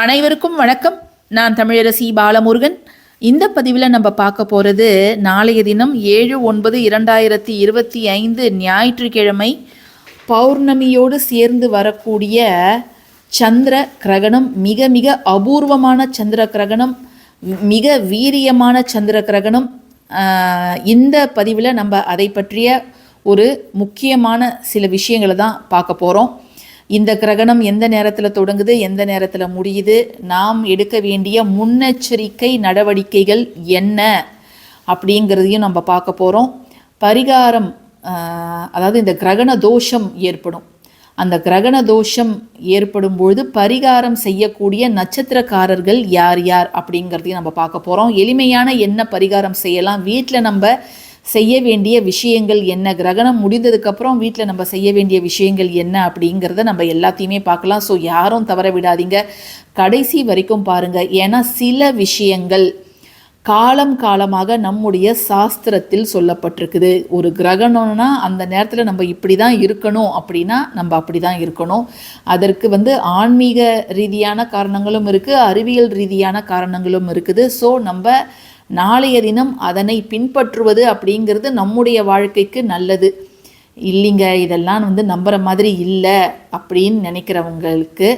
அனைவருக்கும் வணக்கம். நான் தமிழரசி பாலமுருகன். இந்த பதிவில் நம்ம பார்க்க போகிறது நாளைய தினம் ஏழு ஒன்பது இரண்டாயிரத்தி இருபத்தி ஐந்து ஞாயிற்றுக்கிழமை பௌர்ணமியோடு சேர்ந்து வரக்கூடிய சந்திர கிரகணம் மிக மிக அபூர்வமான சந்திர கிரகணம் மிக வீரியமான சந்திர கிரகணம். இந்த பதிவில் நம்ம அதை பற்றிய ஒரு முக்கியமான சில விஷயங்களை தான் பார்க்க போகிறோம் இந்த கிரகணம் எந்த நேரத்தில் தொடங்குது எந்த நேரத்தில் முடியுது நாம் எடுக்க வேண்டிய முன்னெச்சரிக்கை நடவடிக்கைகள் என்ன அப்படிங்கிறதையும் நம்ம பார்க்க போகிறோம் பரிகாரம் அதாவது இந்த கிரகண தோஷம் ஏற்படும். அந்த கிரகண தோஷம் ஏற்படும் பொழுது பரிகாரம் செய்யக்கூடிய நட்சத்திரக்காரர்கள் யார் யார் அப்படிங்கிறதையும் நம்ம பார்க்க போகிறோம் எளிமையான என்ன பரிகாரம் செய்யலாம் வீட்டில் நம்ம செய்ய வேண்டிய விஷயங்கள் என்ன? கிரகணம் முடிந்ததுக்கப்புறம் வீட்டில் நம்ம செய்ய வேண்டிய விஷயங்கள் என்ன அப்படிங்கிறத நம்ம எல்லாத்தையுமே பார்க்கலாம். ஸோ யாரும் தவற விடாதீங்க. கடைசி வரைக்கும் பாருங்கள் ஏன்னா சில விஷயங்கள் காலம் காலமாக நம்முடைய சாஸ்திரத்தில் சொல்லப்பட்டிருக்குது. ஒரு கிரகணம்னா அந்த நேரத்தில் நம்ம இப்படி தான் இருக்கணும் அப்படின்னா நம்ம அப்படி தான் இருக்கணும். அதற்கு வந்து ஆன்மீக ரீதியான காரணங்களும் இருக்குது அறிவியல் ரீதியான காரணங்களும் இருக்குது. ஸோ நம்ம நாளைய தினம் அதனை பின்பற்றுவது அப்படிங்கிறது நம்முடைய வாழ்க்கைக்கு நல்லது. இல்லைங்க இதெல்லாம் வந்து நம்புகிற மாதிரி இல்லை அப்படின்னு நினைக்கிறவங்களுக்கு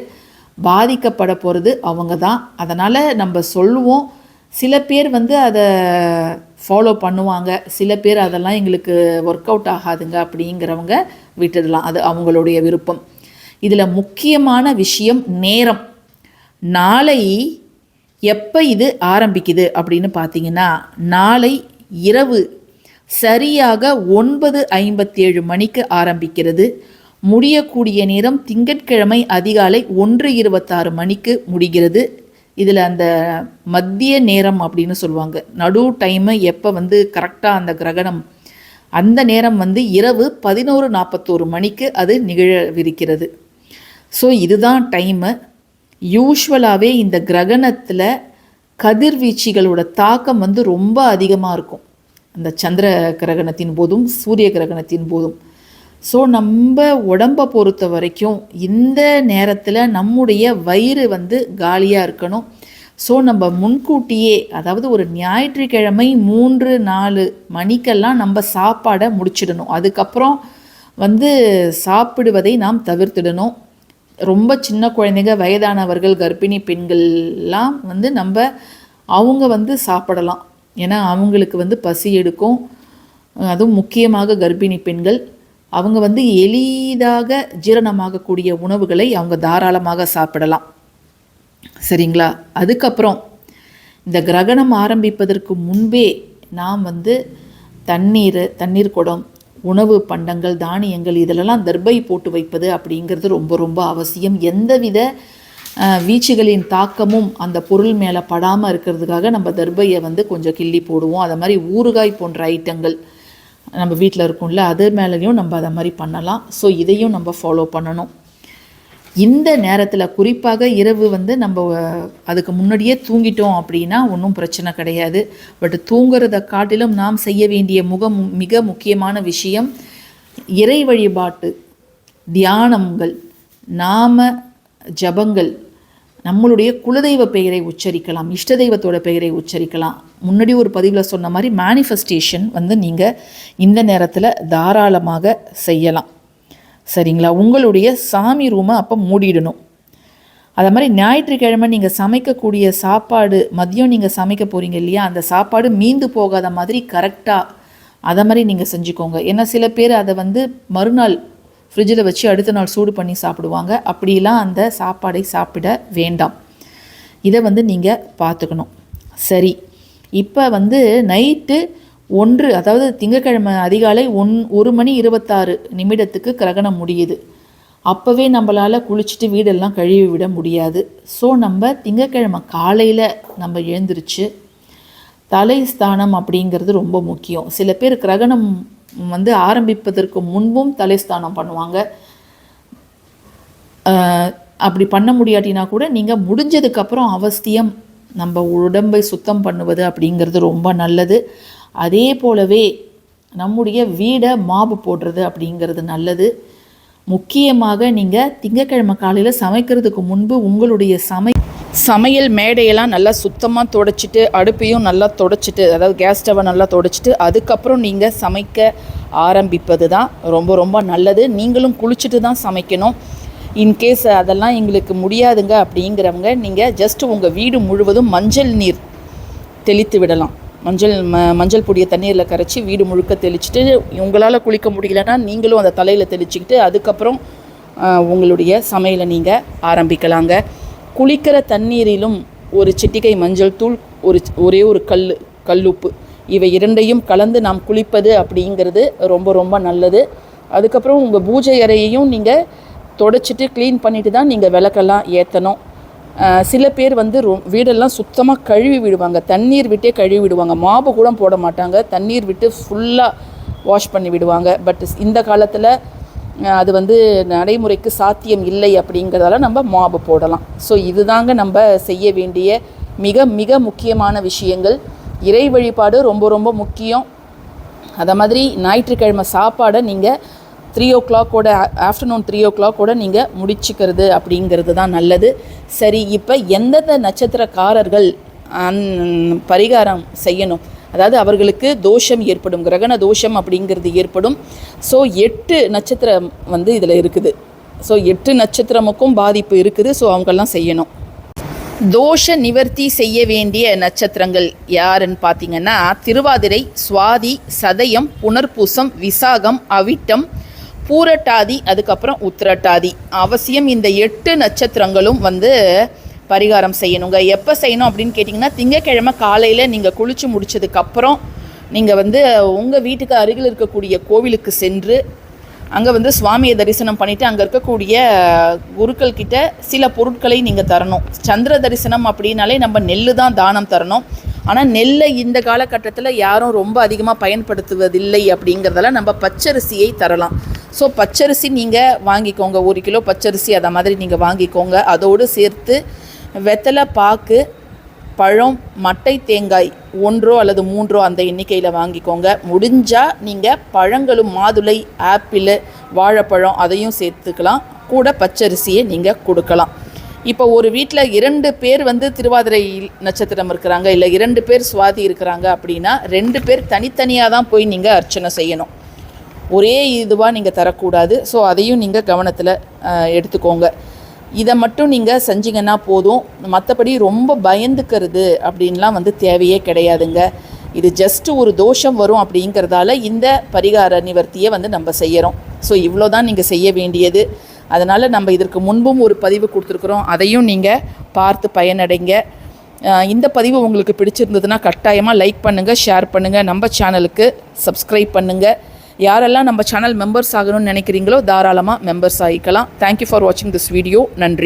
பாதிக்கப்பட போகிறது அவங்க தான் அதனால் நம்ம சொல்லுவோம். சில பேர் வந்து அதை ஃபாலோ பண்ணுவாங்க. சில பேர் அதெல்லாம் எங்களுக்கு ஒர்க் அவுட் ஆகாதுங்க அப்படிங்கிறவங்க விட்டுடலாம். அது அவங்களுடைய விருப்பம். இதில் முக்கியமான விஷயம் நேரம். நாளை எப்போ இது ஆரம்பிக்குது அப்படின்னு பார்த்தீங்கன்னா நாளை இரவு சரியாக ஒன்பது ஐம்பத்தேழு மணிக்கு ஆரம்பிக்கிறது. முடியக்கூடிய நேரம் திங்கட்கிழமை அதிகாலை ஒன்று இருபத்தாறு மணிக்கு முடிகிறது. இதில் அந்த மத்திய நேரம் அப்படின்னு சொல்லுவாங்க. நடு டைமு எப்போ வந்து கரெக்டாக அந்த கிரகணம் அந்த நேரம் வந்து இரவு பதினோரு நாற்பத்தோரு மணிக்கு அது நிகழவிருக்கிறது. ஸோ இதுதான் டைமு யூஸ்வலாகவே இந்த கிரகணத்தில் கதிர்வீச்சுகளோட தாக்கம் வந்து ரொம்ப அதிகமாக இருக்கும். அந்த சந்திர கிரகணத்தின் போதும் சூரிய கிரகணத்தின் போதும். ஸோ நம்ம உடம்பை பொறுத்த வரைக்கும் இந்த நேரத்தில் நம்முடைய வயிறு வந்து காலியாக இருக்கணும். ஸோ நம்ம முன்கூட்டியே அதாவது ஒரு ஞாயிற்றுக்கிழமை மூன்று நாலு மணிக்கெல்லாம் நம்ம சாப்பாடை முடிச்சிடணும். அதுக்கப்புறம் வந்து சாப்பிடுவதை நாம் தவிர்த்திடணும். ரொம்ப சின்ன குழந்தைங்க வயதானவர்கள் கர்ப்பிணி பெண்கள்லாம் வந்து நம்ம அவங்க வந்து சாப்பிடலாம். ஏன்னா அவங்களுக்கு வந்து பசி எடுக்கும். அதுவும் முக்கியமாக கர்ப்பிணி பெண்கள். அவங்க வந்து எளிதாக ஜீரணமாகக்கூடிய உணவுகளை அவங்க தாராளமாக சாப்பிடலாம். சரிங்களா? அதுக்கப்புறம் இந்த கிரகணம் ஆரம்பிப்பதற்கு முன்பே நாம் வந்து தண்ணீர் தண்ணீர் குடம் உணவு பண்டங்கள் தானியங்கள் இதிலெல்லாம் தர்பை போட்டு வைப்பது அப்படிங்கிறது ரொம்ப ரொம்ப அவசியம். எந்தவித வீச்சுகளின் தாக்கமும் அந்த பொருள் மேலே படாமல் இருக்கிறதுக்காக நம்ம தர்பையை வந்து கொஞ்சம் கிள்ளி போடுவோம். அதை மாதிரி ஊறுகாய் போன்ற ஐட்டங்கள் நம்ம வீட்டில் இருக்கும்ல அது மேலேயும் நம்ம அதை மாதிரி பண்ணலாம். ஸோ இதையும் நம்ம ஃபாலோ பண்ணணும். இந்த நேரத்தில் குறிப்பாக இரவு வந்து நம்ம அதுக்கு முன்னாடியே தூங்கிட்டோம் அப்படின்னா ஒன்றும் பிரச்சனை கிடையாது. பட் தூங்குறத காட்டிலும் நாம் செய்ய வேண்டிய முக மிக முக்கியமான விஷயம் இறை வழிபாட்டு தியானங்கள் நாம ஜபங்கள் நம்மளுடைய குலதெய்வ பெயரை உச்சரிக்கலாம் இஷ்ட தெய்வத்தோட பெயரை உச்சரிக்கலாம். முன்னாடி ஒரு பதிவில் சொன்ன மாதிரி மேனிஃபெஸ்டேஷன் வந்து நீங்கள் இந்த நேரத்தில் தாராளமாக செய்யலாம். சரிங்களா? உங்களுடைய சாமி ரூமை அப்போ மூடிடணும். அதே மாதிரி ஞாயிற்றுக்கிழமை நீங்கள் சமைக்கக்கூடிய சாப்பாடு மதியம் நீங்கள் சமைக்க போகிறீங்க இல்லையா? அந்த சாப்பாடு மீந்து போகாத மாதிரி கரெக்டாக அதை மாதிரி நீங்கள் செஞ்சுக்கோங்க. ஏன்னா சில பேர் அதை வந்து மறுநாள் ஃப்ரிட்ஜில் வச்சு அடுத்த நாள் சூடு பண்ணி சாப்பிடுவாங்க. அப்படிலாம் அந்த சாப்பாடை சாப்பிட வேண்டாம். இதை வந்து நீங்கள் பார்த்துக்கணும். சரி. இப்போ வந்து நைட்டு ஒன்று அதாவது திங்கட்கிழமை அதிகாலை ஒன் ஒரு மணி இருபத்தாறு நிமிடத்துக்கு கிரகணம் முடியுது. அப்போவே நம்மளால் குளிச்சுட்டு வீடெல்லாம் கழுவி விட முடியாது. ஸோ நம்ம திங்கக்கிழமை காலையில் நம்ம எழுந்திருச்சு தலை ஸ்தானம் அப்படிங்கிறது ரொம்ப முக்கியம். சில பேர் கிரகணம் வந்து ஆரம்பிப்பதற்கு முன்பும் தலை ஸ்தானம் பண்ணுவாங்க. அப்படி பண்ண முடியாட்டினா கூட நீங்கள் முடிஞ்சதுக்கப்புறம் அவசியம் நம்ம உடம்பை சுத்தம் பண்ணுவது அப்படிங்கிறது ரொம்ப நல்லது. அதே போலவே நம்முடைய வீடை மாபு போடுறது அப்படிங்கிறது நல்லது. முக்கியமாக நீங்கள் திங்கக்கிழமை காலையில் சமைக்கிறதுக்கு முன்பு உங்களுடைய சமை சமையல் மேடையெல்லாம் நல்லா சுத்தமாக துடைச்சிட்டு அடுப்பையும் நல்லா துடைச்சிட்டு அதாவது கேஸ் ஸ்டவை நல்லா துடைச்சிட்டு அதுக்கப்புறம் நீங்கள் சமைக்க ஆரம்பிப்பது தான் ரொம்ப ரொம்ப நல்லது. நீங்களும் குளிச்சுட்டு தான் சமைக்கணும். இன்கேஸ் அதெல்லாம் எங்களுக்கு முடியாதுங்க அப்படிங்கிறவங்க நீங்கள் ஜஸ்ட் உங்கள் வீடு முழுவதும் மஞ்சள் நீர் தெளித்து விடலாம். மஞ்சள் ம மஞ்சள் பொடியை தண்ணீரில் கரைச்சி வீடு முழுக்க தெளிச்சுட்டு உங்களால் குளிக்க முடியலன்னா நீங்களும் அந்த தலையில் தெளிச்சுக்கிட்டு அதுக்கப்புறம் உங்களுடைய சமையலை நீங்கள் ஆரம்பிக்கலாங்க. குளிக்கிற தண்ணீரிலும் ஒரு சிட்டிகை மஞ்சள் தூள் ஒரு ஒரே ஒரு கல் கல்லுப்பு. இவை இரண்டையும் கலந்து நாம் குளிப்பது அப்படிங்கிறது ரொம்ப ரொம்ப நல்லது. அதுக்கப்புறம் உங்கள் பூஜை அறையையும் நீங்கள் தொடச்சிட்டு க்ளீன் பண்ணிவிட்டு தான் நீங்கள் விளக்கெல்லாம் ஏற்றணும் சில பேர் வந்து ரொ வீடெல்லாம் சுத்தமாக கழுவி விடுவாங்க. தண்ணீர் விட்டே கழுவி விடுவாங்க. மாப்பு கூட போட மாட்டாங்க. தண்ணீர் விட்டு ஃபுல்லாக வாஷ் பண்ணி விடுவாங்க. பட் இந்த காலத்தில் அது வந்து நடைமுறைக்கு சாத்தியம் இல்லை அப்படிங்கிறதால நம்ம மாபு போடலாம். ஸோ இதுதாங்க நம்ம செய்ய வேண்டிய மிக மிக முக்கியமான விஷயங்கள். இறை வழிபாடு ரொம்ப ரொம்ப முக்கியம். அதை மாதிரி ஞாயிற்றுக்கிழமை சாப்பாடை நீங்கள் த்ரீ ஓ கிளாக்கோட ஆஃப்டர்நூன் த்ரீ ஓ கிளாக்கோட நீங்கள் முடிச்சுக்கிறது அப்படிங்கிறது தான் நல்லது. சரி இப்போ எந்தெந்த நட்சத்திரக்காரர்கள் அந் பரிகாரம் செய்யணும்? அதாவது அவர்களுக்கு தோஷம் ஏற்படும் கிரகண தோஷம் அப்படிங்கிறது ஏற்படும். ஸோ எட்டு நட்சத்திரம் வந்து இதில் இருக்குது. ஸோ எட்டு நட்சத்திரமுக்கும் பாதிப்பு இருக்குது. ஸோ அவங்கெல்லாம் செய்யணும். தோஷ நிவர்த்தி செய்ய வேண்டிய நட்சத்திரங்கள் யாருன்னு பார்த்தீங்கன்னா திருவாதிரை சுவாதி சதயம் புனர்பூசம் விசாகம் அவிட்டம் பூரட்டாதி அதுக்கப்புறம் உத்திரட்டாதி. அவசியம் இந்த எட்டு நட்சத்திரங்களும் வந்து பரிகாரம் செய்யணுங்க. எப்போ செய்யணும் அப்படின்னு கேட்டிங்கன்னா திங்கக்கிழமை காலையில் நீங்கள் குளித்து முடிச்சதுக்கப்புறம் நீங்கள் வந்து உங்கள் வீட்டுக்கு அருகில் இருக்கக்கூடிய கோவிலுக்கு சென்று அங்கே வந்து சுவாமியை தரிசனம் பண்ணிவிட்டு அங்கே இருக்கக்கூடிய குருக்கள் கிட்ட சில பொருட்களை நீங்கள் தரணும். சந்திர தரிசனம் அப்படின்னாலே நம்ம நெல் தான் தானம் தரணும். ஆனால் நெல்லை இந்த காலகட்டத்தில் யாரும் ரொம்ப அதிகமாக பயன்படுத்துவதில்லை அப்படிங்கிறதால நம்ம பச்சரிசியை தரலாம். ஸோ பச்சரிசி நீங்கள் வாங்கிக்கோங்க. ஒரு கிலோ பச்சரிசி அதை மாதிரி நீங்கள் வாங்கிக்கோங்க. அதோடு சேர்த்து வெத்தலை பாக்கு பழம் மட்டை தேங்காய் ஒன்றோ அல்லது மூன்றோ அந்த எண்ணிக்கையில் வாங்கிக்கோங்க. முடிஞ்சால் நீங்கள் பழங்களும் மாதுளை ஆப்பிள் வாழைப்பழம் அதையும் சேர்த்துக்கலாம். கூட பச்சரிசியை நீங்கள் கொடுக்கலாம். இப்போ ஒரு வீட்டில் இரண்டு பேர் வந்து திருவாதிரை நட்சத்திரம் இருக்கிறாங்க இல்லை இரண்டு பேர் சுவாதி இருக்கிறாங்க அப்படின்னா ரெண்டு பேர் தனித்தனியாக தான் போய் நீங்கள் அர்ச்சனை செய்யணும். ஒரே இதுவாக நீங்கள் தரக்கூடாது. ஸோ அதையும் நீங்கள் கவனத்தில் எடுத்துக்கோங்க. இதை மட்டும் நீங்கள் செஞ்சீங்கன்னா போதும். மற்றபடி ரொம்ப பயந்துக்கிறது அப்படின்லாம் வந்து தேவையே கிடையாதுங்க. இது ஜஸ்ட் ஒரு தோஷம் வரும் அப்படிங்கிறதால இந்த பரிகார நிவர்த்தியை வந்து நம்ம செய்கிறோம் ஸோ இவ்வளோ தான் நீங்கள் செய்ய வேண்டியது. அதனால் நம்ம இதற்கு முன்பும் ஒரு பதிவு கொடுத்துருக்குறோம். அதையும் நீங்கள் பார்த்து பயனடைங்க. இந்த பதிவு உங்களுக்கு பிடிச்சிருந்ததுன்னா கட்டாயமாக லைக் பண்ணுங்கள் ஷேர் பண்ணுங்கள் நம்ம சேனலுக்கு சப்ஸ்கிரைப் பண்ணுங்கள் யாரெல்லாம் நம்ம சேனல் மெம்பர்ஸ் ஆகணும்னு நினைக்கிறீங்களோ தாராளமாக மெம்பர்ஸ் ஆகிக்கலாம். தேங்க்யூ ஃபார் வாட்சிங் திஸ் வீடியோ நன்றி.